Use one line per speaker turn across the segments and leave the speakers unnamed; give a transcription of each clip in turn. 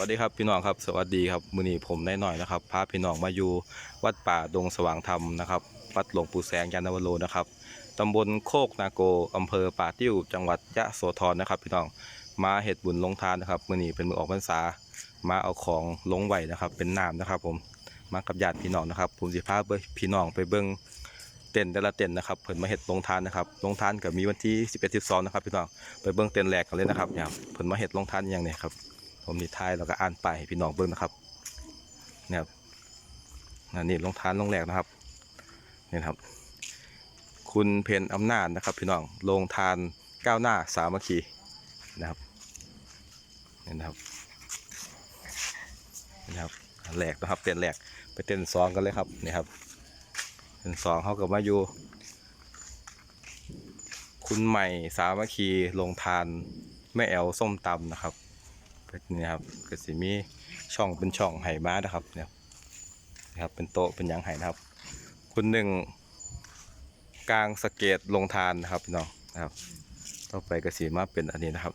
วัสดีครับพี่น้องครับสวัสดีครับมือนี้ผมได้หน่อยนะครับพาพี่น้องมาอยู่วัดป่าดงสว่างธรรมนะครับวัดหลวงปู่แสงยานาวโรนะครับตำบลโคกนาโกอำเภอป่าติ้วจังหวัดยะโสธรนะครับ พี่น้องมาเห็ดบุญลงทานนะครับมือนี้เป็นมือออกพรรษามาเอาของลงไหวนะครับ เป็นน้ำนะครับ ผมมากับญาติพี่น้องนะครับผมสิพาเบิ่งพี่น้องไปเบิ่งเต็นแต่ละเต็นนะครับเพิ่นมาเห็ดลงทานนะครับลงทานกับมีวันที่11 12นะครับพี่น้องไปเบิ่งเต็นแรกกันเลยนะครับเนี่ยเพิ่นมาเห็ดลงทานอย่างเนี้ครับ ผมนิทายแล้วก็อ่านไปให้พี่น้องเบิ่งนะครับนี่ครับนี่ลงทานลงแหลกนะครับนี่ครับ คุณเพนอำนาจนะครับ พี่น้องลงทานก้าวหน้าสามัคคีนะครับนี่นะครับนี่ครับแหลกนะครับเต้นแหลกไปเต้นซองกันเลยครับนี่ครับเต้นซองเขากับมาอยู่ คุณใหม่สามัคคีลงทานแม่แอลส้มตำนะครับ ก็นี่ครับก็สิมีช่องเป็นช่องไห่ม้านะครับเนี่ยนะครับเป็นโต๊ะเป็นยังไห่นะครับ คุณหนึ่งกลางสเกตลงทานนะครับพี่น้องนะครับ ต่อไปก็สีมาเป็นอันนี้นะครับ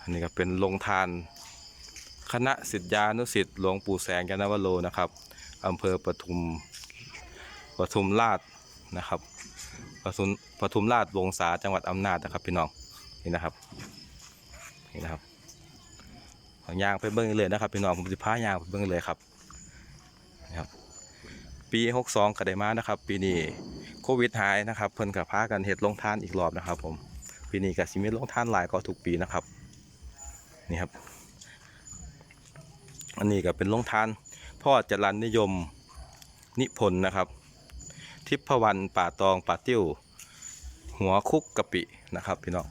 อันนี้ก็เป็นลงทาน คณะสิทธานุสิทธิ์หลวงปู่แสงยานวโรนะครับอำเภอปทุมปทุมราชนะครับปทุมปทุมราชวงศาจังหวัดอำนาจนะครับพี่น้องนี่นะครับนี่นะครับ ยางไปเบิ้งเลยนะครับพี่น้องผมจะพายางไปเบิ้งเลยครับนะครับ ปีหกสองก็ได้มานะครับ ปีนี้โควิดหายนะครับ เพิ่นกับพากันเฮ็ดลงทานอีกรอบนะครับ ผมปีนี้ก็สิมีลงทานหลายก็ทุกปีนะครับนี่ครับ อันนี้ก็เป็นลงทานพ่อจรันนิยมนิพนธ์นะครับ ทิพวรรณป่าตองป่าติ้ว หัวคุกกะปินะครับพี่น้อง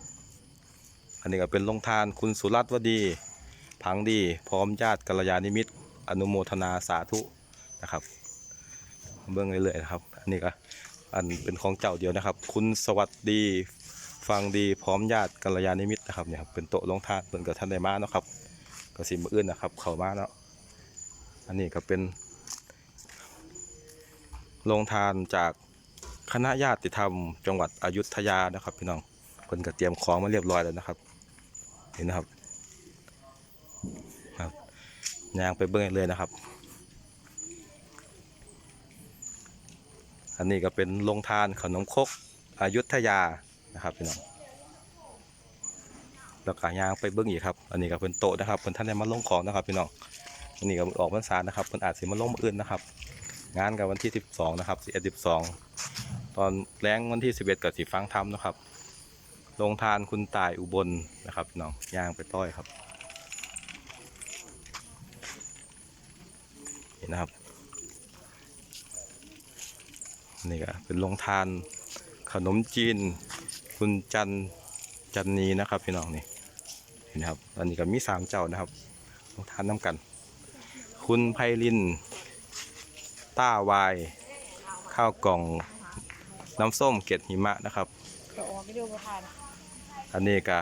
อันนี้ก็เป็นลงทานคุณสุรัตน์วดี พังดีพร้อมญาติกัลยาณิมิตร อนุโมทนาสาธุนะครับ เบื้องเรื่อยๆนะครับ อันนี้ก็อันเป็นของเจ้าเดียวนะครับ คุณสวัสดีฟังดีพร้อมญาติกัลยาณิมิตรนะครับเนี่ยครับเป็นโต๊ะลงทานเป็นกับท่านได้มาเนาะครับก็สิมืออื่นนะครับ เข้ามาเนาะอันนี้ก็เป็นลงทานจากคณะญาติธรรม จังหวัดอยุธยานะครับ พี่น้องเพิ่นก็เตรียมของมาเรียบร้อยแล้วนะครับ เห็นนะครับ ยางไปเบิ้งเลยนะครับ อันนี้ก็เป็นโรงทานขนมคกอายุธยานะครับพี่น้องแล้วก็ยางไปเบิ้งอีกครับ อันนี้ก็เป็นโต๊ะนะครับเพิ่นท่านได้มาลงของนะครับพี่น้องอันนี้ก็ออกพรรษานะครับเพิ่นอาจสิมาลงมื้ออื่นนะครับ งานกับวันที่ 12 นะครับ11 12 ตอนแรงวันที่ 11 กับสิฟังธรรมนะครับลงทานคุณตายอุบลนะครับพี่น้องยางไปต้อยครับเห็ นะครับ นี่ก็เป็นลงทานขนมจีน คุณจันจันนีนะครับพี่น้องนี่เห็นครับอันนี้ก็มีสามเจ้านะครับลงทานน้ำกัน คุณไพลิน ต้าวาย ข้าวกล่องน้ำส้มเกล็ดหิมะนะครับอันนี้ก็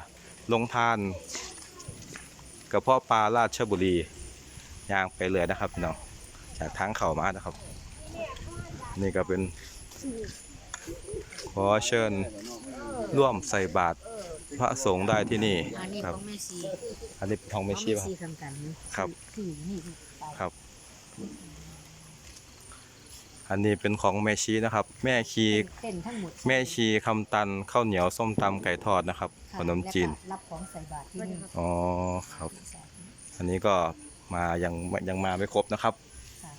ลงทานกระเพาะปลาราชบุรีย่างไปเลยนะครับพี่น้อง จากทางเขามานะครับ นี่ก็เป็นขอเชิญร่วมใส่บาตรพระสงฆ์ได้ที่นี่
อันนี้
ค
ข
รับ
องแม่ซี
อันนี้เป็นทองไม่ชีพ
ข
ค
อง
รับ
แม่ซีคำกัน
ครับ
ที่อยู่นี่ไป
ครับ อันนี้เป็นของแม่ชีนะครับ แม่ชี
เต้นทั้งหมด
แม่ชีคำตันข้าวเหนียวส้มตำไก่ทอดนะครับ
ค่ะ
ขนมจีน
แล้วก็รับของใส่บาตรที่นี่
อ๋อครับ อันนี้ก็มายังยังมาไม่ครบนะครับ
ค่ะ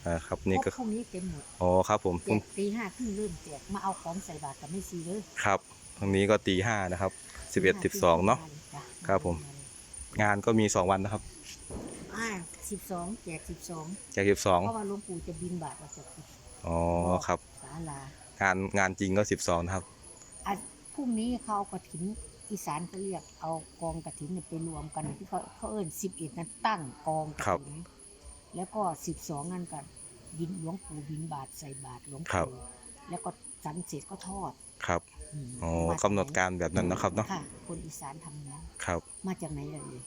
อ่าครับนี่ก็
พรุ่งนี้เต็มหมด
อ๋อครับผม
แจกตีห้าครึ่งเริ่มแจกมาเอาของใส่บาตรกับแม่ซีเลย
ครับทางนี้ก็ตีห้านะครับสิบเอ็ดสิบสองเนาะ
จ้
ครับผม งานก็มีสองวันนะครับ
อ่าสิบสองแจกสิบสอง
จากสิบสอง
เพราะว่าหลวงปู่จะบินบาตรมาจาก
อ๋อครับ
ศาลา
งานงานจริงก็สิบสองนะครับ
อะพรุ่งนี้เขาเอากระถินอีสานเขาเรียกเอากองกระถินเนี่ยไปรวมกันที่เขาเขาเอิ้นสิบเอ็ดนั้นตั้งกองกระ
ครับ
ถิน แล้วก็สิบสองนั่นกันบินหลวงปู่บินบาทใส่บาทหลวง
ครับ
ปู่แล้วก็สันเสร็จก็ทอด
ครับ
ม
อ๋อ
มจ
กำหนดการแบบนั้นนะครับเนาะ
ค่ะ คนอีสานทำอย่างนั้น
ครับ
มาจากไหนล่ะเลย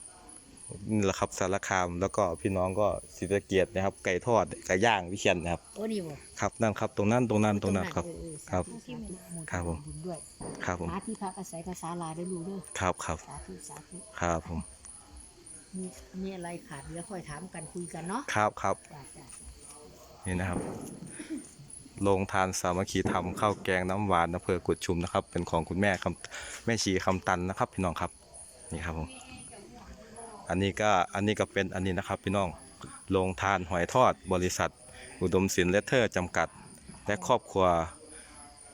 นี่แหละครับสารคามแล้วก็พี่น้องก็ศรีสะเกียรตินะครับ ไก่ทอดไก่ย่างวิเชียนนะครับ
โอ้นี่บ่
ครับนั่นครับ ตรงนั้นตรงนั้นตรงนั้นครับ
เออเออ
ครับ
สาธุสาธุโมทนา
ครับผม
บุญด้วย
ครับผม
หาที่พักอาศัยกับศาลาได้รู้เด้อ
ครับครับ
สาธุสาธุ
ครับผม
มีมีอะไรขาดเหลือค่อยถามกันคุยกันเนาะ
ครับครับ
จ้ะจ้ะ
นี่นะครับโรงทานสามัคคีธรรมข้าวแกงน้ำหวานอำเภอกุดชุมนะครับ เป็นของคุณแม่คำแม่ชีคำตันนะครับ พี่น้องครับนี่ครับผมอันนี้ก็อันนี้ก็เป็นอันนี้นะครับ พี่น้องโรงทานหอยทอด บริษัท อุดมสินเลเทอร์จำกัด และครอบครัว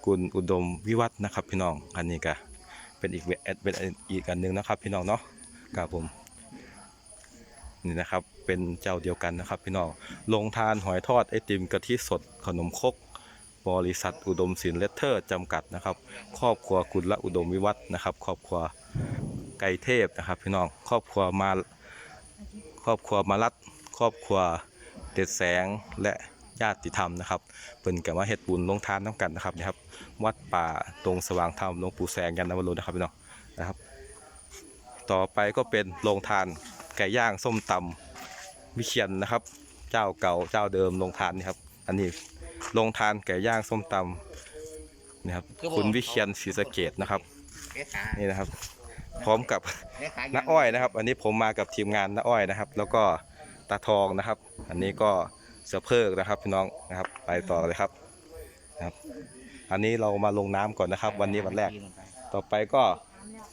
กุลอุดมวิวัฒน์นะครับ พี่น้องอันนี้ก็เป็นอีกเวเป็นอีกอันหนึ่งนะครับ พี่น้องเนาะครับผม นี่นะครับ เป็นเจ้าเดียวกันนะครับ พี่น้องโรงทานหอยทอดไอติมกะทิสดขนมครกบริษัทอุดมสินเลเทอร์จำกัดนะครับ ครอบครัวกุละอุดมวิวัฒน์นะครับ ครอบครัวไก่เทพนะครับ พี่น้องครอบครัวมาครอบครัวมารัดครอบครัวเด็ดแสงและญาติธรรมนะครับเป็นกับว่าเฮ็ดบุญลงทานน้ำกันนะครับนะครับ วัดป่าตรงสว่างธรรมหลวงปู่แสงยันนวโรนะครับพี่น้องนะครับ ต่อไปก็เป็นโรงทาน ไก่ย่างส้มตำวิเชียนนะครับ เจ้าเก่าเจ้าเดิมโรงทานนี่ครับ อันนี้โรงทานไก่ย่างส้มตำนี่ครับคุณวิเชียนศรีสะเกดนะครับ
เลขา
นี่นะครับ พร้อมกับ
เลขา
น้าอ้อยนะครับ อันนี้ผมมากับทีมงานน้าอ้อยนะครับ แล้วก็ตาทองนะครับ อันนี้ก็เสือเพิกนะครับพี่น้องนะครับ ไปต่อเลยครับนะครับ อันนี้เรามาลงน้ำก่อนนะครับ วันนี้วันแรก ต่อไปก็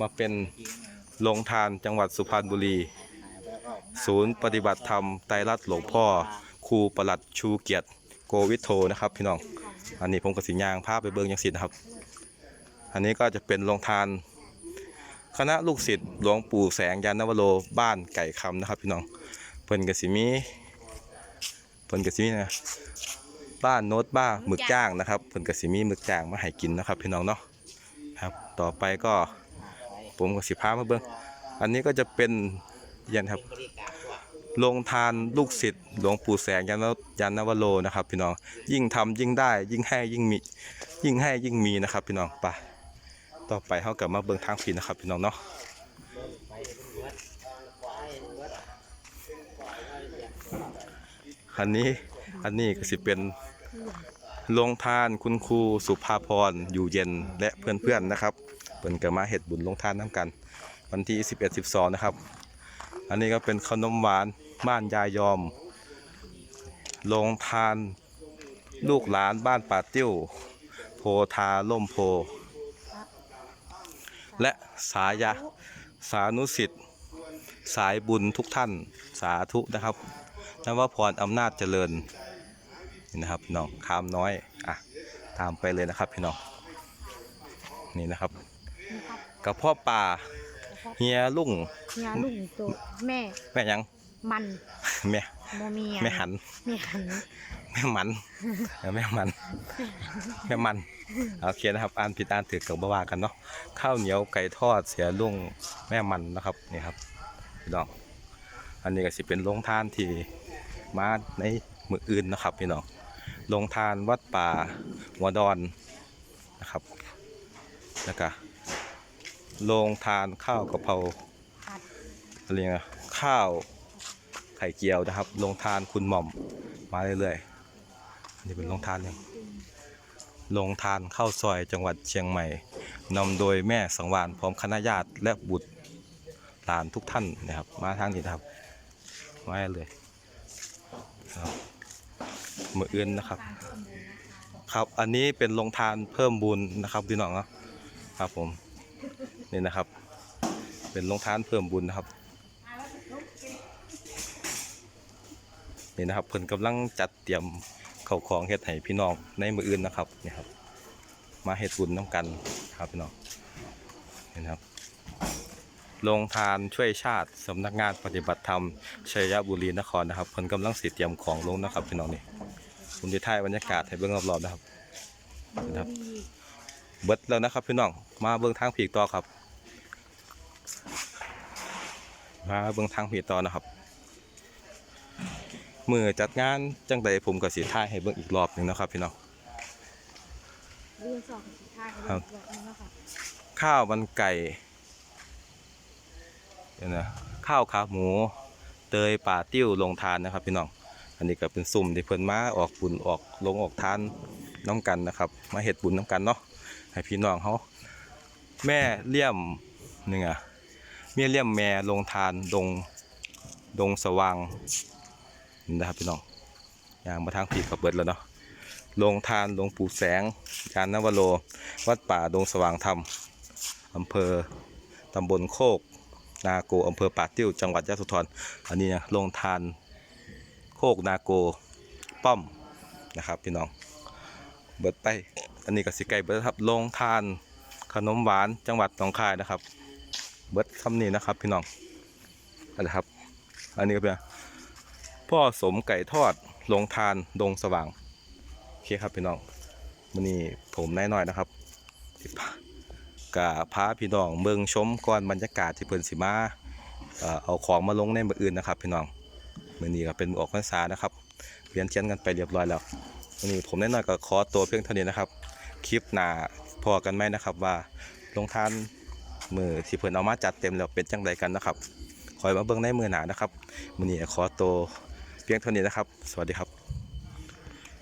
มาเป็นโรงทานจังหวัดสุพรรณบุรี ศูนย์ปฏิบัติธรรมไตรรัตน์หลวงพ่อครูประหลัดชูเกียรติโกวิทโทนะครับ พี่น้อง อันนี้ผมกับสิญางภาพไปเบิ้งยังสินะครับ อันนี้ก็จะเป็นโรงทาน คณะลูกศิษย์หลวงปู่แสงยานนวโรบ้านไก่คำนะครับ พี่น้องเพิ่นกสิมีเพิ่นกสิมีนะบ้านโน้ตบ้าหมึกจ้างนะครับเพิ่นกสิมีหมึกจ้างมาให้กินนะครับ พี่น้องเนาะครับ ต่อไปก็ผมกับสิพามาเบิ้งอันนี้ก็จะเป็น ยันครับโรงทานลูกศิษย์หลวงปู่แสงยานยานนวโรนะครับพี่น้อง ยิ่งทำยิ่งได้ ยิ่งให้ยิ่งมี ยิ่งให้ยิ่งมีนะครับ พี่น้องไปต่อไปเขากลับมาเบิ่งทางผิดนะครับพี่น้องเนาะอันนี้อันนี้ก็สิเป็นโรงทานคุณครูสุภาพรอยู่เย็นและเพื่อนๆนะครับเปิ่นก็มาเฮ็ดบุญโรงทานน้ำกัน วันที่ 11 12 นะครับ อันนี้ก็เป็นขนมหวานบ้านยายอมโรงทานลูกหลานบ้านป่าติ้ว โพธาล่มโพ และสายาสานุสิทธิ์สายบุญทุกท่านสาธุนะครับนวพรอำนาจเจริญนี่นะครับพี่น้องคามน้อยอะตามไปเลยนะครับพี่น้องนี่นะครับ
นี่ครับ
กระเพาะป่า เฮียลุง
เฮียลุงตัวแม่
แม่หยัง
มัน
แม่
โมเมีย
แม่หัน
แม่หัน
แม่มันเออแม่มันแม่มันโอเคนะครับอ่านผิดอ่านถูกกับบ่ว่ากันเนาะข้าวเหนียวไก่ทอดเสียลุงแม่มันนะครับนี่ครับพี่น้องอันนี้ก็สิเป็นโรงทานที่มาในมืออื่นนะครับพี่น้องโรงทานวัดป่าหัวดอนนะครับแล้วก็ โรงทานข้าวกะเพรา
ผัด
อะไรเงี้ยข้าวไข่เจียวนะครับโรงทานคุณหม่อมมาเรื่อยๆอันนี่เป็นโรงทานหนึ่งโรงทานข้าวซอยจังหวัดเชียงใหม่นำโดยแม่สังวานพร้อมคณะญาติและบุตรหลานทุกท่านนะครับ มาทางนี้นะครับมาเลยครับมืออื่นนะครับ ครับอันนี้เป็นโรงทานเพิ่มบุญนะครับพี่น้องเนาะครับผม นี่นะครับ เป็นโรงทานเพิ่มบุญนะครับนี่นะครับเพิ่นกำลังจัดเตรียมเข้าของเฮ็ดให้พี่น้องในมืออื่นนะครับนี่ครับ มาเฮ็ดบุญน้ำกันครับพี่น้องนี่นะครับโรงทานช่วยชาติสำนักงานปฏิบัติธรรมชัยบุรีนครนะครับเพิ่นกำลังสิเตรียมของลงนะครับพี่น้องนี่ผมจะถ่ายบรรยากาศให้เบิ่งรอบๆนะครับนะครับ เบิดแล้วนะครับพี่น้องมาเบิ่งทางผีกต่อครับ มาเบิ่งทางผีต่อนะครับมือจัดงานจังใดผมก็สิถ่ายให้เบิ่งอีกรอบหนึงนะครับพี่น้อง
เรื่องสองสุดท้าย
ครับ
เรื่องนี้แล้วค่ะ
ข้าวมันไก่เดี๋ยวนะข้าวขาหมูเตยป่าติ้วลงทานนะครับพี่น้องอันนี้ก็เป็นสุ่มที่เพิ่นมาออกบุญออกลงออกทานน้ำกันนะครับ มาเฮ็ดบุญน้ำกันเนาะให้พี่น้องเขาแม่เลี่ยมหนึ่งอะ แม่เลี่ยมแม่ลงทานดงดงสว่างนะครับพี่น้องอย่างมาทางผีกับเบิดแล้วเนาะลงทานหลวงปู่แสงยานนวโรวัดป่าดงสว่างธรรมอำเภอตำบลโคก นาโกอำเภอป่าติ้วจังหวัดยะโสธรอันนี้นะลงทานโคกนาโกป้อมนะครับพี่น้องเบิดไป อันนี้ก็สิไก่เบิดครับลงทานขนมหวานจังหวัดหนองคายนะครับ เบิดคำนี้นะครับ พี่น้องอันนี้ครับ อันนี้ก็เป็นพ่อสมไก่ทอดลงทานดงสว่างโอเคครับพี่น้องวันนี้ผมนายน้อยนะครับสิพากะพาพี่น้องเมืองชมก่อนบรรยากาศที่เพิ่นสิมาเอาของมาลงในมืออื่นนะครับ พี่น้องมือนี้ก็เป็นออกพรรษานะครับเรียนเชียนกันไปเรียบร้อยแล้ววันนี้ผมนายน้อยก็ขอตัวเพียงเท่านี้นะครับ คลิปหน้าพอกันไหมนะครับว่าลงทาน มือที่เพิ่นเอามาจัดเต็มแล้วเป็นจังไดกันนะครับคอยมาเบิ่งในมือหนานะครับมื้อนี้ขอตัวเพียงเท่านี้นะครับ สวัสดีครับ